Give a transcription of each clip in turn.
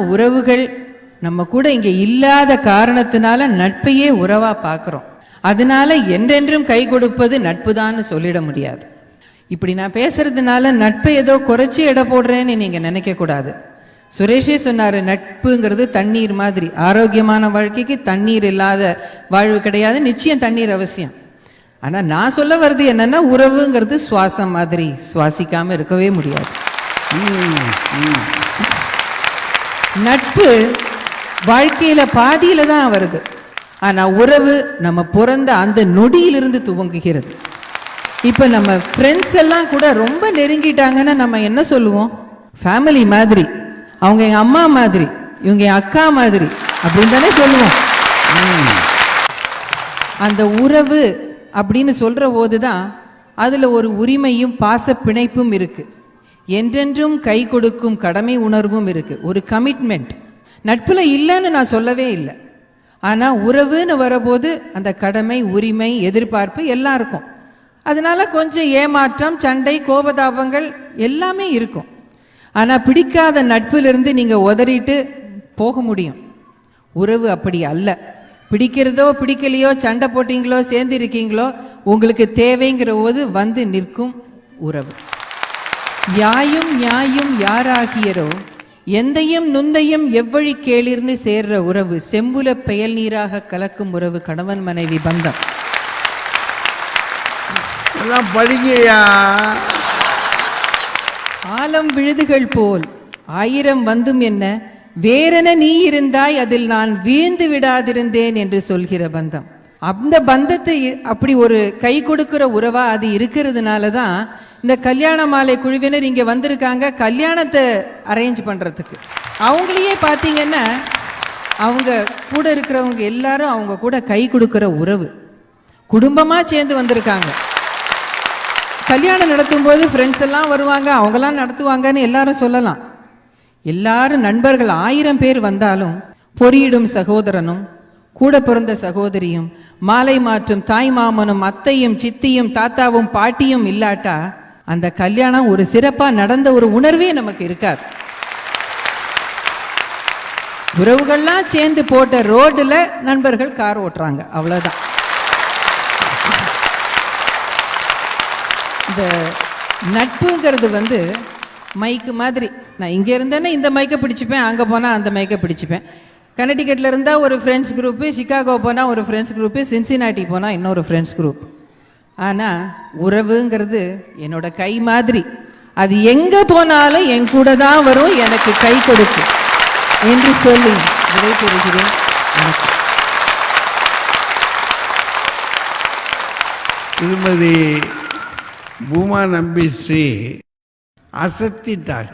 உறவுகள் நம்ம கூட இங்க இல்லாத காரணத்தினால நட்பையே உறவா பார்க்குறோம் அதனால என்றென்றும் கை கொடுப்பது நட்புதான்னு சொல்லிட முடியாது. இப்படி நான் பேசுறதுனால நட்பை ஏதோ குறைச்சி எடை போடுறேன்னு நீங்க நினைக்க கூடாது. சுரேஷே சொன்னாரு நட்புங்கிறது தண்ணீர் மாதிரி. ஆரோக்கியமான வாழ்க்கைக்கு தண்ணீர் இல்லாத வாழ்வு கிடையாது நிச்சயம் தண்ணீர் அவசியம். ஆனா நான் சொல்ல வர்றது என்னன்னா உறவுங்கிறது சுவாசம் மாதிரி. சுவாசிக்காம இருக்கவே முடியாது. நட்பு வாழ்க்கையில பாதியில தான் வருது. ஆனா உறவு நம்ம பிறந்த அந்த நொடியிலிருந்து துவங்குகிறது. இப்ப நம்ம ஃப்ரெண்ட்ஸ் எல்லாம் கூட ரொம்ப நெருங்கிட்டாங்கன்னா நம்ம என்ன சொல்லுவோம்? ஃபேமிலி மாதிரி. அவங்க எங்க அம்மா மாதிரி. இவங்க என் அக்கா மாதிரி. அப்படின்னு தானே சொல்லுவோம். அந்த உறவு அப்படின்னு சொல்ற போதுதான் அதுல ஒரு உரிமையும் பாச பிணைப்பும் இருக்கு. என்றென்றும் கை கொடுக்கும் கடமை உணர்வும் இருக்கு. ஒரு கமிட்மெண்ட் நட்பில் இல்லைன்னு நான் சொல்லவே இல்லை. ஆனால் உறவுன்னு வரபோது அந்த கடமை உரிமை எதிர்பார்ப்பு எல்லாம் இருக்கும் அதனால கொஞ்சம் ஏமாற்றம் சண்டை கோபதாபங்கள் எல்லாமே இருக்கும். ஆனால் பிடிக்காத நட்பிலிருந்து நீங்கள் உதறிட்டு போக முடியும். உறவு அப்படி அல்ல. பிடிக்கிறதோ பிடிக்கலையோ சண்டை போட்டீங்களோ சேர்ந்து இருக்கீங்களோ உங்களுக்கு தேவைங்கிற போது வந்து நிற்கும் உறவு. யாயும் நியாயும் யாராகியரோ? எந்தையும் நுந்தையும் எவ்வழி கேளிர்னு சேர்ற உறவு செம்புல பெயல் நீராக கலக்கும் உறவு கணவன் மனைவி பந்தம். ஆலம் விழுதுகள் போல் ஆயிரம் வந்தும் என்ன? வேறென நீ இருந்தாய் அதில் நான் வீழ்ந்து விடாதிருந்தேன் என்று சொல்கிற பந்தம். அந்த பந்தத்தை அப்படி ஒரு கை கொடுக்கிற உறவா அது இருக்கிறதுனால தான் இந்த கல்யாண மாலை குழுவினர் இங்க வந்திருக்காங்க. கல்யாணத்தை அரேஞ்ச் பண்றதுக்கு. அவங்களையே பார்த்தீங்கன்னா அவங்க கூட இருக்கிறவங்க எல்லாரும் அவங்க கூட கை கொடுக்கிற உறவு. குடும்பமா சேர்ந்து வந்திருக்காங்க. கல்யாணம் நடத்தும் போது ஃப்ரெண்ட்ஸ் எல்லாம் வருவாங்க அவங்கெல்லாம் நடத்துவாங்கன்னு எல்லாரும் சொல்லலாம். எல்லாரும் நண்பர்கள் ஆயிரம் பேர் வந்தாலும் பொறியிடும் சகோதரனும் கூட பிறந்த சகோதரியும் மாலை மாற்றும் தாய் மாமனும் அத்தையும் சித்தியும் தாத்தாவும் பாட்டியும் இல்லாட்டா அந்த கல்யாணம் ஒரு சிறப்பாக நடந்த ஒரு உணர்வே நமக்கு இருக்காது. உறவுகள்லாம் சேர்ந்து போட்ட ரோட்டில் நண்பர்கள் கார் ஓட்டுறாங்க. அவ்வளோதான் இந்த நட்புங்கிறது வந்து மைக்கு மாதிரி. நான் இங்கே இருந்தேன்னா இந்த மைக்கை பிடிச்சிப்பேன் அங்கே போனால் அந்த மைக்கை பிடிச்சிப்பேன். கனடிக்கெட்டில் இருந்தால் ஒரு ஃப்ரெண்ட்ஸ் குரூப்பு சிகாகோ போனால் ஒரு ஃப்ரெண்ட்ஸ் குரூப்பு சின்சினாட்டி போனால் இன்னொரு ஃப்ரெண்ட்ஸ் குரூப் ஆனால் உறவுங்கிறது என்னோட கை மாதிரி. அது எங்கே போனாலும் என் கூட தான் வரும் எனக்கு கை கொடுக்கும். என்று சொல்லி விடைபெறுகிறேன் திருமதி பூமா நம்பி ஸ்ரீ அசத்திட்டாங்க.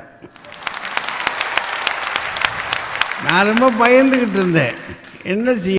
நான் ரொம்ப பயந்துகிட்டு இருந்தேன். என்ன செய்ய